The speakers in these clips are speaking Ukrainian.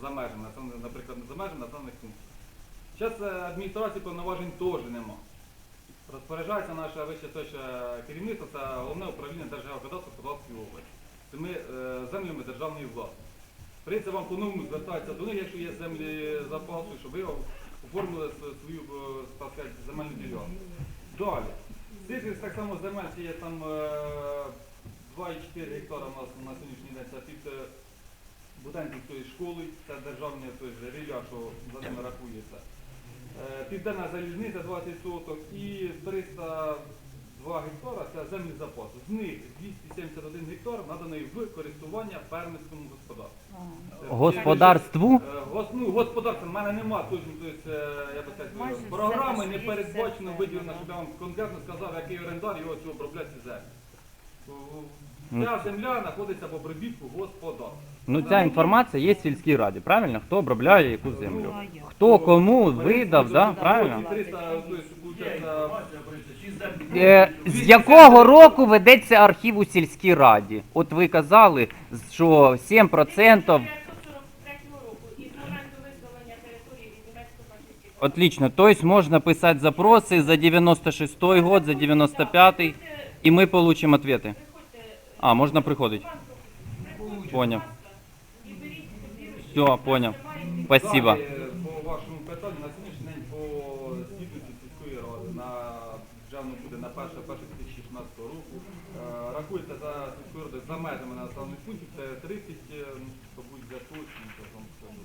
за межами, наприклад, за межами населених пунктів. Зараз адміністрації повноважень теж нема. Розпоряджається наше вище точне керівництво, це головне управління Держгеокадастру Подільської області. Цими е, землями державної власності. Прийдеться вам по-новому звертатися до них, якщо є землі запасу, щоб ви оформили свою е, так сказати, земельну ділянку. Далі. Цифри так само земель, є там е, 2,4 гектара у нас на сьогоднішній день це під Буденківською школою, це державне тобто, рілля, що за ними рахується. Е, Південна залізниця 20 соток і 302 гектара це землі запасу. З них 271 гектар наданий в користування фермерському господарству. Господарству? Е, гос- ну, господарство, в мене нема точно, тобто, е, я би так Майже сказав, все програми не передбачено все виділено, щоб я вам конкретно сказав, який орендар його цього землі. Ну, Ця земля знаходиться в обробітку господарства. Ну ця інформація є в сільській раді, правильно? Хто обробляє яку землю? Ну, як? Хто кому видав, да? правильно? 300, получається, Е, з якого року ведеться архів у сільській раді? От ви казали, що 7% 1943 року із моменту визволення території від німецько-фашистських Отлично. Тобто можна писати запроси за 96 год, за 95 і ми получимо відповіді. А, можна приходити. Поняв. Все, поняв. Спасибо. По вашому питанню, на сьогоднішній день по звітності сільської ради на вже буде на 1 1 2016 року. Е, Рахується за сільською радою за межами населених пунктів, це 30, е, ну, мабуть, за точність, я вам скажу.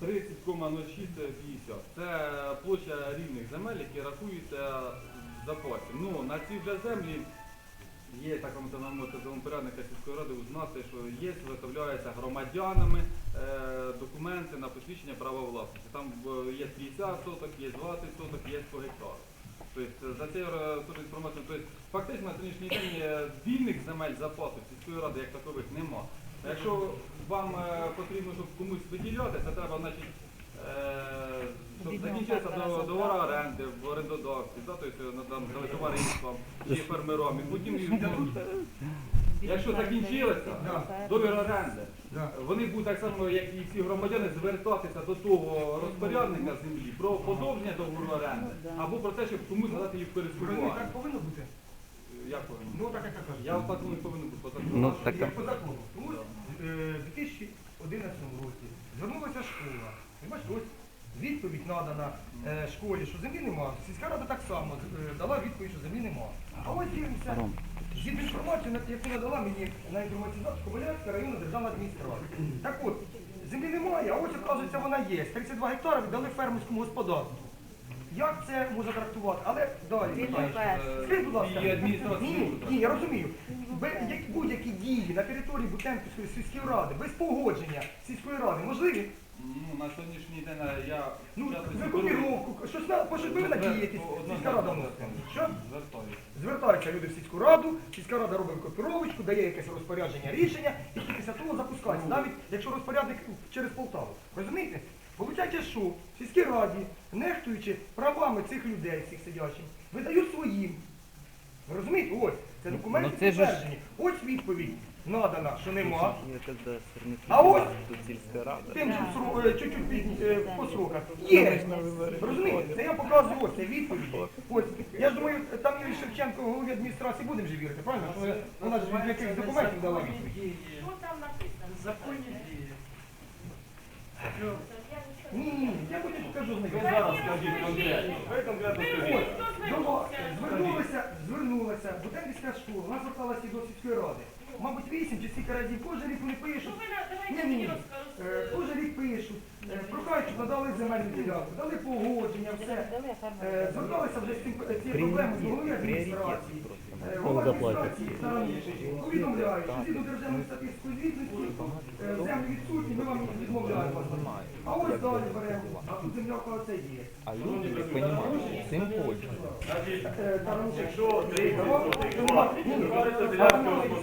30,0650. Це площа рівних земель, які рахуються в запасі. Ну, на ці вже землі є так вам там порядника сільської ради узнати, що є, виготовляються громадянами е, документи на посвідчення права власності. Там е, є 50 соток, є 20 соток, є 100 гектар. Тобто за цією е, ту тобто фактично на сьогоднішній день е, вільних земель запасу сільської ради як такових нема. Якщо вам е, потрібно, щоб комусь виділяти, це треба, значить, е, Відносно закінчився до- так? оренди в орендодавці, да, тобто на там з товариством чи фермером. І потім, якщо закінчилося, договір оренди, вони будуть так само, як і всі громадяни, звертатися до того розпорядника землі про подовження договору оренди або про те, щоб комусь надати їх в користування. так повинно бути? Як повинно? Ну так як я кажу. Я отак не повинен бути по закону. Ну, як по закону. Тому е, в 2011 році звернулася школа. Відповідь надана е, школі, що землі нема. Сільська рада так само е, дала відповідь, що землі нема. А ось дивимося, згідно інформації, яку надала мені на інформацію Ковалянська районна державна адміністрація. Так от, землі немає, а ось оказується вона є. 32 гектари віддали фермерському господарству. Як це можна трактувати? Але далі. Питання. Скажіть, будь ласка, ні, ні, я розумію. Будь-які дії на території Бутенківської сільської ради без погодження сільської ради можливі? Ну, на сьогоднішній день е, я Ну, часто викупіровку, щось на по щось повинна сільська рада вносити. Що? звертаюся. Звертаються люди в сільську раду, сільська рада робить копіровочку, дає якесь розпорядження рішення і тільки після того запускається, навіть якщо розпорядник через Полтаву. Розумієте? Получається, що в сільській раді, нехтуючи правами цих людей, цих сидячих, видають своїм. Ви розумієте? Ось, це документи Ну, це ж- підтверджені. Ось відповідь надана, що нема. А ось тим же е, чуть-чуть е, по сроках. Є. Розумієте? Це я показую ось це відповідь. Ось я ж думаю, там Юрій Шевченко в голові адміністрації будемо вже вірити, правильно? Вона- ж від якихось документів дала відповідь. Що там написано? Законні дії. Ні, ні, я потім покажу Ви зараз скажіть конкретно. Ви конкретно скажіть. звернулася, звернулася, Бутенківська школа, вона зверталася до сільської ради. Скільки разів, кожен рік вони Ну пишуть. ви давайте Ні, ні. Е, Кожен рік пишуть, е, прохають, щоб надали земельну ділянку, дали погодження, все. Е, Зверталися вже з цим е, цією проблемою до голови адміністрації. Е, Голова адміністрації раніше повідомляє, що згідно державної статистичної звітності е, землі відсутні, ми вам відмовляємо. А ось далі беремо, а тут земля оце є. А люди не розуміють, цим пользуються. Е, там, ну, Якщо селянське господарство.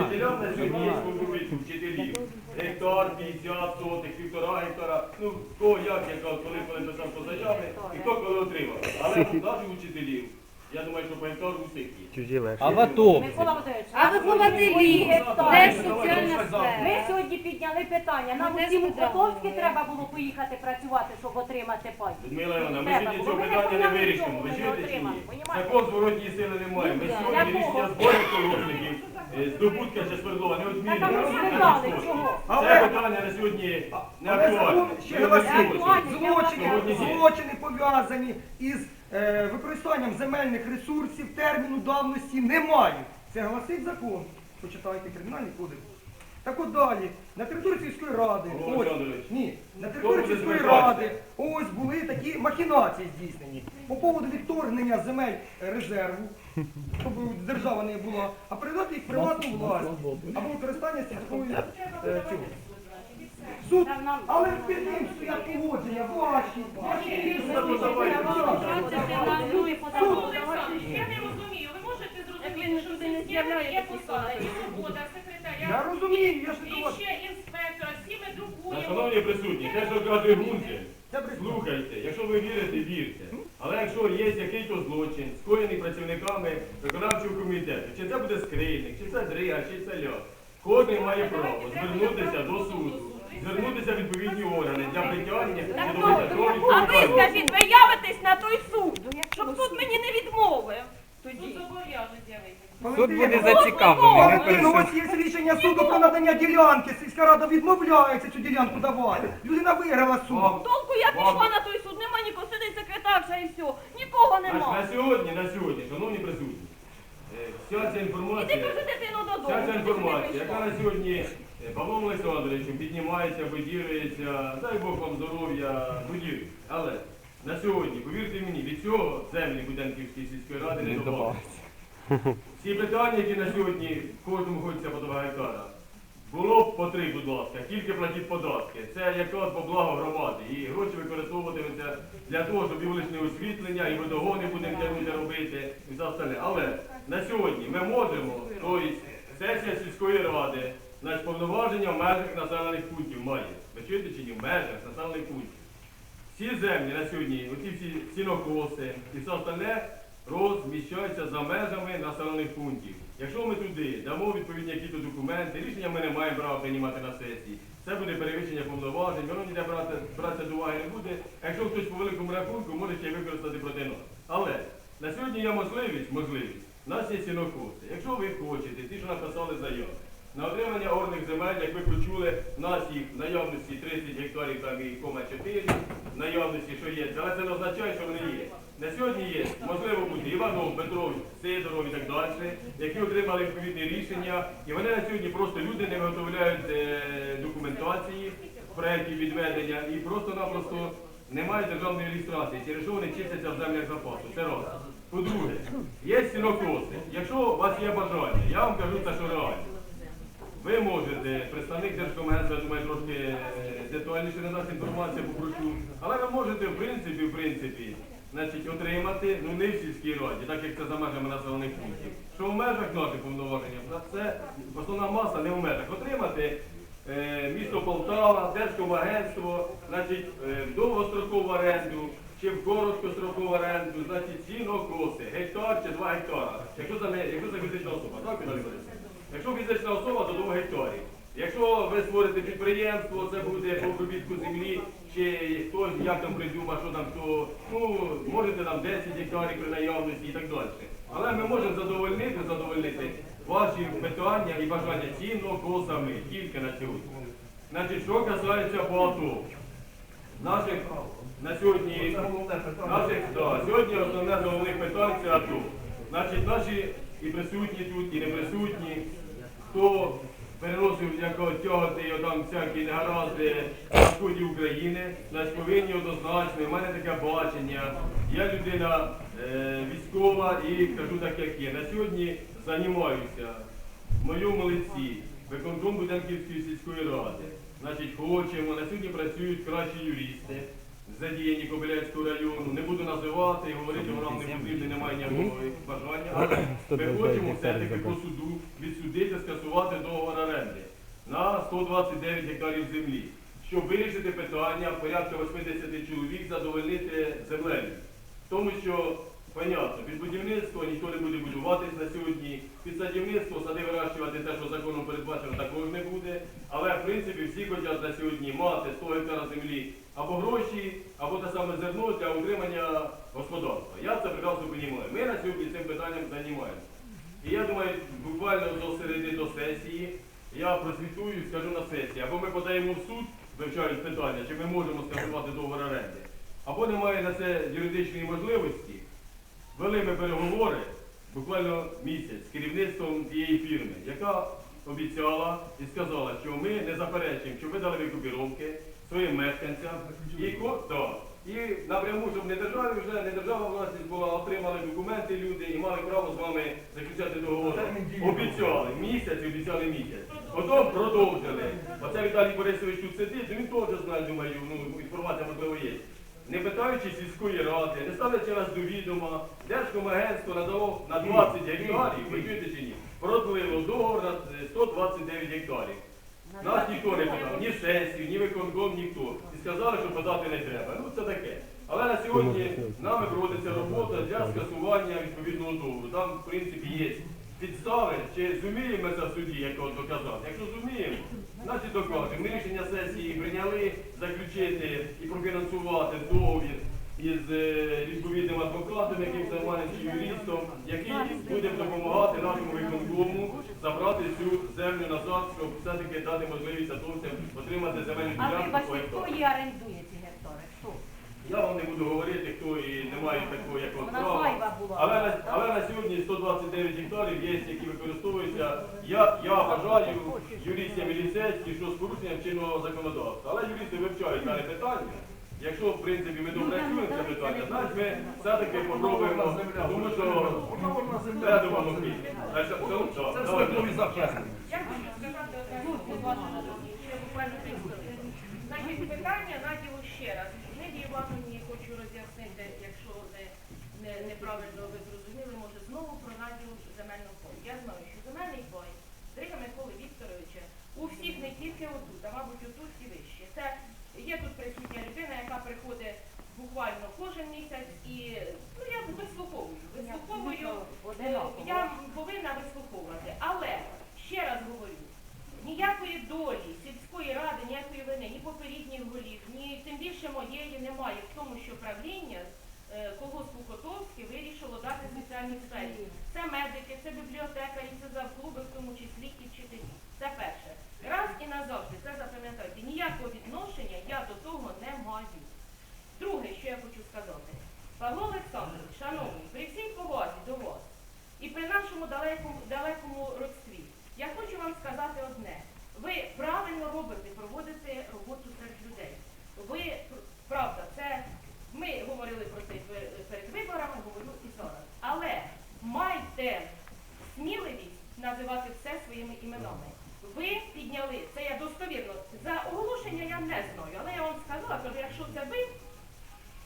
Вчителям на сьогодні є конкуренцію вчителів. Гектар, 50 сотих, півтора гектара. Ну, хто як, яка, коли то там по заяві, і хто коли отримав. Але наших учителів Я думаю, що по гектару у всіх є. А в АТО? Микола Володимирович, А вихователі, де соціальна Ми сьогодні підняли питання. Нам усім у спитали? Котовське треба було поїхати працювати, щоб отримати пай. Людмила Івановна, ми Треба сьогодні цього Ми не питання не вирішимо. Ви чуєте чи ні? понімаєте? Такого зворотньої сили немає. Ми сьогодні Якого? рішення зборів колосників, е, здобутка чи Свердлова не Так а чого? Це питання на сьогодні не Але актуальне. закон ще Ми не. Злочини, Сьогодні є. злочини пов'язані із використанням земельних ресурсів терміну давності немає. Це гласить закон. Почитайте кримінальний кодекс. Так от далі, на території сільської ради, ось, ні, на території сільської ради ось були такі махінації здійснені по поводу відторгнення земель е, резерву, щоб держава не була, а передати їх в приватну власність або використання сільської е, цього. Суд, але ним стоять погодження ваші, ваші рішення. Ну. Я не розумію, ви можете зрозуміти, що в з'являє раді є посада, і свобода, Я секретаря, розумію, я ж не і ще інспектора, всі ми друкуємо. Шановні присутні, те, що каже Гунзель, слухайте, якщо ви вірите, вірте. Але якщо є якийсь злочин, скоєний працівниками виконавчого комітету, чи це буде скрийник, чи це дрига, чи це ля, кожен має право звернутися до суду, звернутися в відповідні органи для притягнення і до витягнення А ви скажіть, ви явитесь на той суд, щоб суд мені не відмовив. Тоді. Суд буде зацікавлений. не Валентина, ось є рішення суду про надання ділянки. Сільська рада відмовляється цю ділянку давати. Людина виграла суд. Толку я пішла на той суд, нема нікого, сидить секретарша і все. Нікого нема. на сьогодні, на сьогодні, шановні присутні, вся ця інформація. Вся ця інформація, яка на сьогодні е, Павлом Олександровичем піднімається, виділюється, дай Бог вам здоров'я, будівлі. Але на сьогодні, повірте мені, від цього землі Буденківської сільської ради не добавиться. Всі питання, які на сьогодні кожному хочеться по 2 гектара, було б по три, будь ласка, тільки платіть податки. Це якраз по благо громади. І гроші використовуватимуться для того, щоб і вуличне освітлення, і водогони будемо тягнути робити, і все остальне. Але на сьогодні ми можемо, тобто сесія сільської ради, значить повноваження в межах населених пунктів має. Ви чуєте чи ні? В межах населених пунктів. Всі землі на сьогодні, оці всі сінокоси і все остальне розміщаються за межами населених пунктів. Якщо ми туди дамо відповідні якісь документи, рішення ми не маємо права приймати на сесії. Це буде перевищення повноважень, воно ніде брати, братися до уваги не буде. А якщо хтось по великому рахунку може ще використати проти нас. Але на сьогодні є можливість, можливість. У нас є сінокоси. Якщо ви хочете, ті, що написали заяву, на отримання орних земель, як ви почули, в нас їх в наявності 30 гектарів там і кома 4, в наявності, що є, але це не означає, що вони є. На сьогодні є, можливо, бути Іванов, Петров, Сидоров і так далі, які отримали відповідні рішення, і вони на сьогодні просто люди не виготовляють е, документації, проєктів відведення і просто-напросто немає державної реєстрації, через що вони чистяться в землях запасу. Це раз. По-друге, є сінокоси. Якщо у вас є бажання, я вам кажу те, що реально. Ви можете, представник Держкомагентства, я думаю, трошки е, детальніше надасть інформацію, попрошу. Але ви можете, в принципі, в принципі, значить, отримати, ну не в сільській раді, так як це за межами населених пунктів. Що в межах наших повноважень, це основна маса не в межах. Отримати е, місто Полтава, Держкомагентство, значить, е, довгострокову оренду чи в короткострокову оренду, значить, сінокоси, гектар чи два гектара. Якщо це, не, якщо це фізична особа, так? Якщо фізична особа, то 2 гектарів. Якщо ви створите підприємство, це буде по обробітку землі, чи хтось як там придумав, що там, то ну, можете там 10 гектарів при наявності і так далі. Але ми можемо задовольнити, задовольнити ваші питання і бажання цінно косами, тільки на сьогодні. Значить, що касається по АТО. Наших на сьогодні, наших, да, сьогодні основне головних питань це АТО. Значить, наші і присутні тут, і не присутні, хто переносив якого тягати його там всякі негаразди на сході України, значить повинні однозначно, в мене таке бачення. Я людина е, військова і кажу так, як є. На сьогодні займаюся в моєму лиці виконком Буденківської сільської ради. Значить, хочемо, на сьогодні працюють кращі юристи, задіяні Кобиляцького району. Не буду називати і говорити, нам не потрібно, немає ніякого бажання. Але ми хочемо все-таки по суду відсудити, скасувати договор оренди на 129 гектарів землі, щоб вирішити питання порядка 80 чоловік задовольнити землею. Тому що Понятно, під будівництво ніхто не буде будуватись на сьогодні. Під садівництво сади вирощувати те, що законом передбачено, також не буде. Але в принципі всі хочуть на сьогодні мати 100 гектара землі або гроші, або те саме зерно для утримання господарства. Я це прекрасно розумію. Ми на сьогодні цим питанням займаємося. І я думаю, буквально до середи до сесії я просвітую і скажу на сесії. Або ми подаємо в суд, вивчають питання, чи ми можемо скасувати договор оренди, або немає на це юридичної можливості. Вели ми переговори буквально місяць з керівництвом тієї фірми, яка обіцяла і сказала, що ми не заперечуємо, що видали викупіровки своїм мешканцям і, да, і напряму, щоб не державі вже, не держава власність була, отримали документи люди і мали право з вами заключати договор. Обіцяли місяць, обіцяли місяць. Потім продовжили. Оце Віталій Борисович тут сидить, він теж знає, думаю, ну, інформація можливо є. Не питаючи сільської ради, не ставлячи нас до відома, Держкомагентство надало на 20 гектарів, ви чуєте чи ні, продлило договор на е, 129 гектарів. Нас ніхто не питав, ні сесію, ні виконком, ніхто. І сказали, що подати не треба. Ну це таке. Але на сьогодні нами проводиться робота для скасування відповідного договору. Там, в принципі, є підстави, чи зуміємо це в суді, як доказати. Якщо зуміємо, значить докажемо. Ми рішення сесії прийняли заключити і профінансувати договір із е, відповідним адвокатом, яким займається юристом, який буде допомагати нашому виконкому забрати цю землю назад, щоб все-таки дати можливість атовцям отримати земельну ділянку вибачте, гектару. хто її орендує ці гектари? Хто? Я вам не буду говорити, хто і не має такого, як от Вона права. Але на, але на сьогодні 129 гектарів є, які використовуються. Я, я вважаю юристам міліцейським, що з порушенням чинного законодавства. Але юристи вивчають дане питання. Якщо, в принципі, ми допрацюємо це питання, значить ми все-таки попробуємо, тому що це так, Це святкові. Я хочу сказати одне слово, ще буквально хвилини. Значить, питання наділу ще раз. Лідії мені хочу роз'яснити, якщо не, не, неправильно ви зрозуміли, може знову про наділ земельного фонду. Я знаю, що земельний пай Дрига Миколи Вікторовича у всіх не тільки отут, а мабуть отут і вище. Це є тут присутня людина, яка приходить буквально кожен місяць і ну я вислуховую. Вислуховую. Е, Я повинна вислуховувати. Але ще раз говорю, ніякої долі сільської ради, ніякої вини, ні попередніх голів, ні тим більше моєї немає в тому, що правління е, колгоспу Котовський вирішило дати спеціальні сфері. Це медики, це бібліотекарі, це завклуби, в тому числі і вчителі. Це перше. Раз і назавжди, це запам'ятайте, ніякого відношення я до того не маю. Друге, що я хочу сказати. Павло Олександрович, шановний, при всій повазі до вас і при нашому далекому, далекому родстві, я хочу вам сказати одне. Ви правильно робите, проводите роботу серед людей. Ви, правда, це ми говорили про це перед виборами, говорю і зараз. Але майте сміливість називати все своїми іменами. Ви підняли, це я достовірно, за оголошення я не знаю, але я вам сказала, кажу, якщо це ви,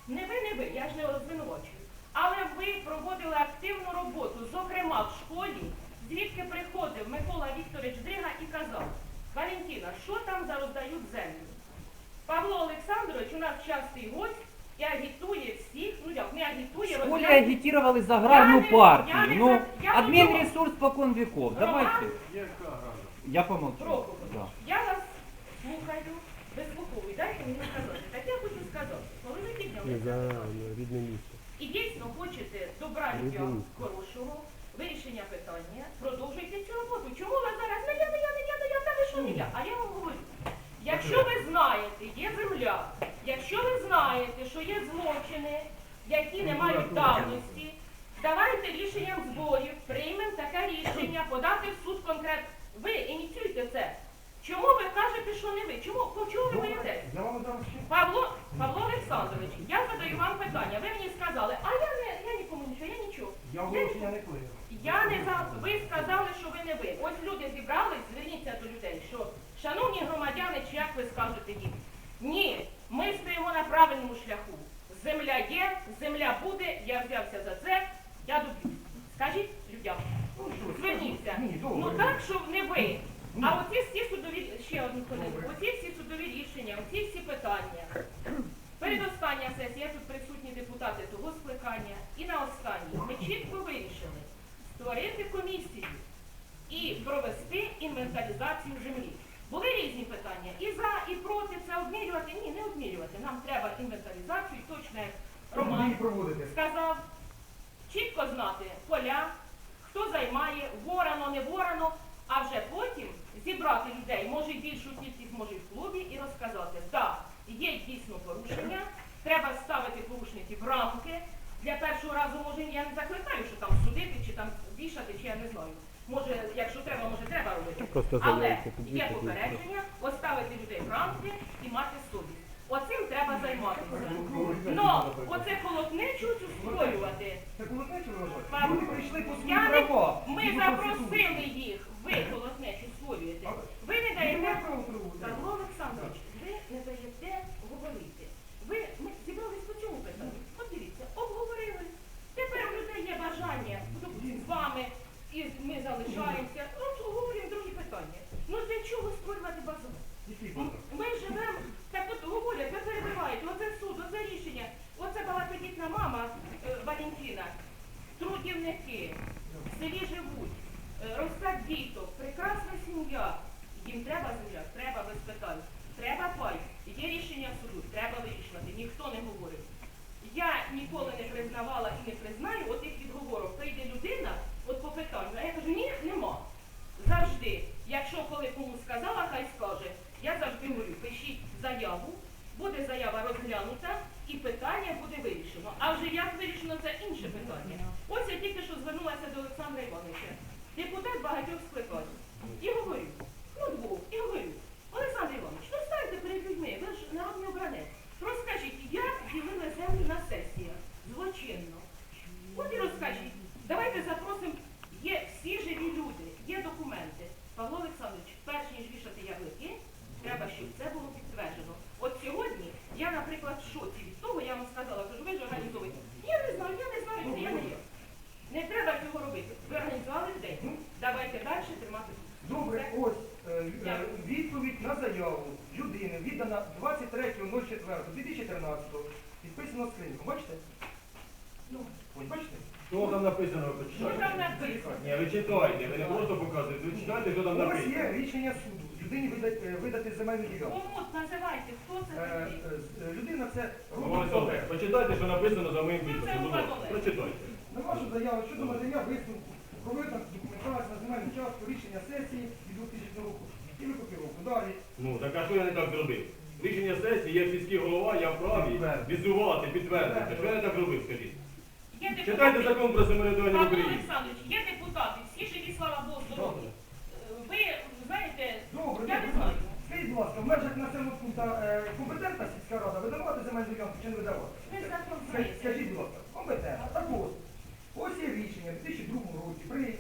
не ви, не ви, я ж не звинувачую. Але ви проводили активну роботу, зокрема в школі, звідки приходив Вікторович Дрига і казав, Валентина, що там за роздають землю? Павло Олександрович у нас частий гость і агітує всіх, ну як, не агітує, Школе розглядає. агитировали за Я аграрную не- партию. я не Ну, за- я админресурс покон веков. Роман? Давайте. Я помолчу. Прокопов, Да. я вас слухаю, вислуховую, дайте мені сказати. Так я хочу сказати, коли ви підняли це і дійсно хочете добра людям хорошого, вирішення питання, продовжуйте цю роботу. Чому ви зараз не я, не я, не я, не я, та ви що не я? А я вам говорю, якщо ви знаєте, є земля, якщо ви знаєте, що є злочини, які не мають давності, давайте рішенням зборів, приймемо таке рішення, подати в суд конкретно. Ви ініціюйте це. Чому ви кажете, що не ви? Чому, чому ви боїтесь? Я. Павло, Павло Олександрович, я задаю вам питання. Ви мені сказали, а я не я нікому нічого, я нічого. Я оголошення не клею. Я не за ви сказали, що ви не ви. Ось люди зібрались, зверніться до людей, що шановні громадяни, чи як ви скажете їм? Ні, ми стоїмо на правильному шляху. Земля є, земля буде, я взявся за це, я доб'юсь. Скажіть людям, Ну, зверніться. Ну так, що не ви. А оці всі судові ще одну хвилину. Оці всі судові рішення, оці всі питання. Передостання сесія, тут присутні депутати того скликання. І на останнє. провести інвентаризацію землі. Були різні питання. І за, і проти це обмірювати. Ні, не обмірювати. Нам треба інвентаризацію, точно як її Роман сказав, чітко знати поля, хто займає, ворано, не ворано, а вже потім зібрати людей, може й більшу кількість, може й в клубі, і розказати, так, є дійсно порушення, треба ставити порушників в рамки. Для першого разу, може, я не закликаю, що там судити, чи там вішати, чи я не знаю. може, якщо треба, може треба робити. Але є попередження, поставити людей в рамки і мати совість. Оцим треба займатися. Но оце колотнечу цю права. ми запросили їх, ви колотнечу створюєте. Ви не даєте маєте право проводити. Павло Олександрович, ви не даєте говорити. Ви ми зібрались по цьому питанню. От дивіться, обговорили. Тепер у людей є бажання допустим, з вами, і ми залишаємося. От обговорюємо другі питання. Ну для чого створювати базар? Який базар? Ми живемо, так от говорять, ви перебиваєте, оце суд, оце рішення, оце багатодітна мама е, Валентина, трудівники, в селі живуть, е, ростать діток, прекрасна сім'я. Їм треба земля, треба без питань, треба пай. Є рішення суду, треба вирішувати, ніхто не говорить. Я ніколи не признавала і не признаю отих відговорок. Прийде людина, от по питанню, а я кажу, ні, нема. Завжди, якщо коли комусь сказала, хай скаже. Я завжди говорю, пишіть заяву, буде заява розглянута і питання буде вирішено. А вже як вирішено, це інше питання. Ось я тільки що звернулася до Олександра Івановича, депутат багатьох скликань. І говорю, ну двох, і говорю, Олександр Іванович, ну станьте перед людьми, ви ж народний обранець. Розкажіть, як ділили землю на сесіях? Злочинно. От і розкажіть. Давайте запросимо, є всі живі люди, є документи. Павло Олександрович, перш ніж вішати яблуки, треба, це було підтверджено. От сьогодні я, наприклад, в шоці від того, я вам сказала, кажу, ви ж організовуєте. Я не знаю, я не знаю, це я не є. Не треба цього робити. Ви організували людей. Давайте далі тримати. Добре, ось е, е, відповідь на заяву людини віддана 23.04.2013, підписано скриньком. Бачите? Ну, Ось бачите? Що там написано, ви що почитайте. там написано? Ні, ви читайте, ви не просто показуєте, ви читайте, що там Ось написано. є рішення суду. Людині видати, е, видати земельну ділянку. Кому називайте, хто це Е, такий? е, е, Людина це Олександрович, почитайте, що написано за моїм підписом. Будь ласка, Прочитайте. На вашу заяву щодо надання висновку про виток документації на земельну частку рішення сесії від 2000 року і викопіровку. Далі. Ну, так а що я не так зробив? Рішення сесії, я сільський голова, я вправі візувати, підтвердити. Що я не так робив, скажіть? Є Читайте депутати. закон про самоврядування в Павло Україні. Олександрович, є депутати, всі живі, слава Богу, здорові. Е, Ви знаєте, Добре, я не добре. знаю. Скажіть, будь ласка, в межах населеного пункту е, компетентна сільська рада видавати земельну ділянку чи не видавати? Ви Скажіть, будь ласка, компетентна. Так от, ось є рішення в 2002 році при-